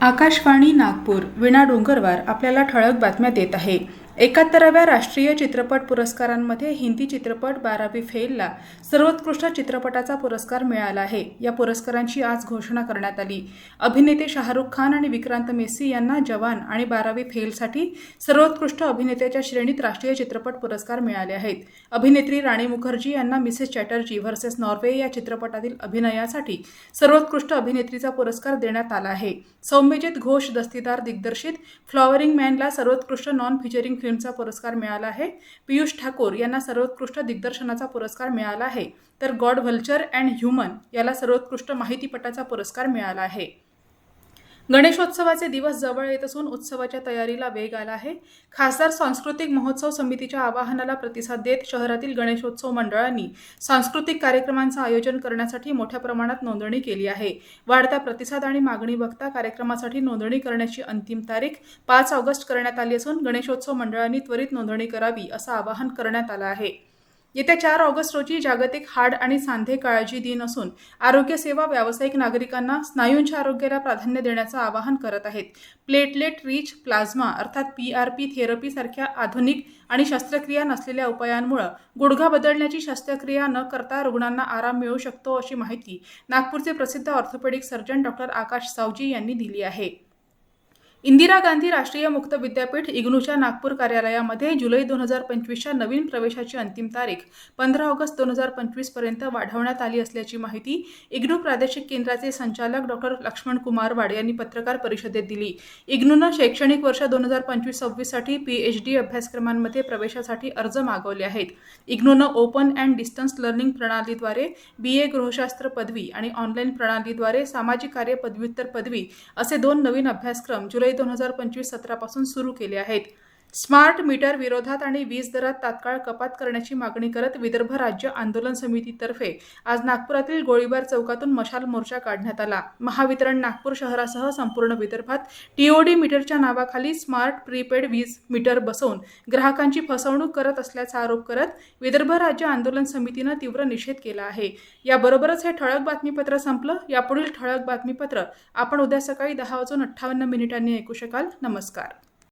आकाशवाणी नागपूर विणा डोंगरवार आपल्याला ठळक बातम्या देत आहे. एकाहत्तराव्या राष्ट्रीय चित्रपट पुरस्कारांमध्ये हिंदी चित्रपट बारावी फेलला. सर्वोत्कृष्ट चित्रपटाचा पुरस्कार मिळाला आहे. या पुरस्कारांची आज घोषणा करण्यात आली. अभिनेते शाहरुख खान आणि विक्रांत मेस्सी यांना जवान आणि बारावी फेलसाठी सर्वोत्कृष्ट अभिनेत्याच्या श्रेणीत राष्ट्रीय चित्रपट पुरस्कार मिळाले आहेत. अभिनेत्री राणी मुखर्जी यांना मिसेस चॅटर्जी व्हर्सेस नॉर्वे या चित्रपटातील अभिनयासाठी सर्वोत्कृष्ट अभिनेत्रीचा पुरस्कार देण्यात आला आहे. सौम्यजित घोष दस्तीदार दिग्दर्शित फ्लॉवरिंग मॅनला सर्वोत्कृष्ट नॉन फिचरिंग फिल्मचा पुरस्कार मिळाला आहे. पियुष ठाकूर यांना सर्वोत्कृष्ट दिग्दर्शनाचा पुरस्कार मिळाला आहे. तर गॉड व्हल्चर अँड ह्युमन याला सर्वोत्कृष्ट माहितीपटाचा पुरस्कार मिळाला आहे. गणेशोत्सवाचे दिवस जवळ येत असून उत्सवाच्या तयारीला वेग आला आहे. खासदार सांस्कृतिक महोत्सव समितीच्या आवाहनाला प्रतिसाद देत शहरातील गणेशोत्सव मंडळांनी सांस्कृतिक कार्यक्रमांचं आयोजन करण्यासाठी मोठ्या प्रमाणात नोंदणी केली आहे. वाढता प्रतिसाद आणि मागणी बघता कार्यक्रमासाठी नोंदणी करण्याची अंतिम तारीख पाच ऑगस्ट करण्यात आली असून गणेशोत्सव मंडळांनी त्वरित नोंदणी करावी असं आवाहन करण्यात आलं आहे. येत्या चार ऑगस्ट रोजी जागतिक हाड आणि सांधे काळजी दिन असून आरोग्य सेवा व्यावसायिक नागरिकांना स्नायूंच्या आरोग्याला प्राधान्य देण्याचं आवाहन करत आहेत. प्लेटलेट रिच प्लाझ्मा अर्थात पी आर पी थेरपीसारख्या आधुनिक आणि शस्त्रक्रिया नसलेल्या उपायांमुळे गुडघा बदलण्याची शस्त्रक्रिया न करता रुग्णांना आराम मिळू शकतो अशी माहिती नागपूरचे प्रसिद्ध orthopaedic surgeon doctor Akash Savji यांनी दिली आहे. इंदिरा गांधी राष्ट्रीय मुक्त विद्यापीठ इग्नूच्या नागपूर कार्यालयामध्ये जुलै दोन हजार पंचवीसच्या नवीन प्रवेशाची अंतिम तारीख पंधरा ऑगस्ट दोन हजार पंचवीसपर्यंत वाढवण्यात आली असल्याची माहिती इग्नू प्रादेशिक केंद्राचे संचालक डॉक्टर लक्ष्मण कुमार वाड यांनी पत्रकार परिषदेत दिली. इग्नूनं शैक्षणिक वर्ष दोन हजार पंचवीस सव्वीससाठी पी एच डी अभ्यासक्रमांमध्ये प्रवेशासाठी अर्ज मागवले आहेत. इग्नूनं ओपन अँड डिस्टन्स लर्निंग प्रणालीद्वारे बी ए गृहशास्त्र पदवी आणि ऑनलाईन प्रणालीद्वारे सामाजिक कार्य पदव्युत्तर पदवी असे दोन नवीन अभ्यासक्रम जुलै जुलै दोन हजार पंचवीस सत्रापासून सुरू केले आहेत. स्मार्ट मीटर विरोधात आणि वीज दरात तात्काळ कपात करण्याची मागणी करत विदर्भ राज्य आंदोलन समितीतर्फे आज नागपुरातील गोळीबार चौकातून मशाल मोर्चा काढण्यात आला. महावितरण नागपूर शहरासह संपूर्ण विदर्भात टीओडी मीटरच्या नावाखाली स्मार्ट प्रीपेड वीज मीटर बसवून ग्राहकांची फसवणूक करत असल्याचा आरोप करत विदर्भ राज्य आंदोलन समितीनं तीव्र निषेध केला आहे. याबरोबरच हे ठळक बातमीपत्र संपलं. यापुढील ठळक बातमीपत्र आपण उद्या सकाळी दहा वाजून अठ्ठावन्न मिनिटांनी ऐकू शकाल. नमस्कार.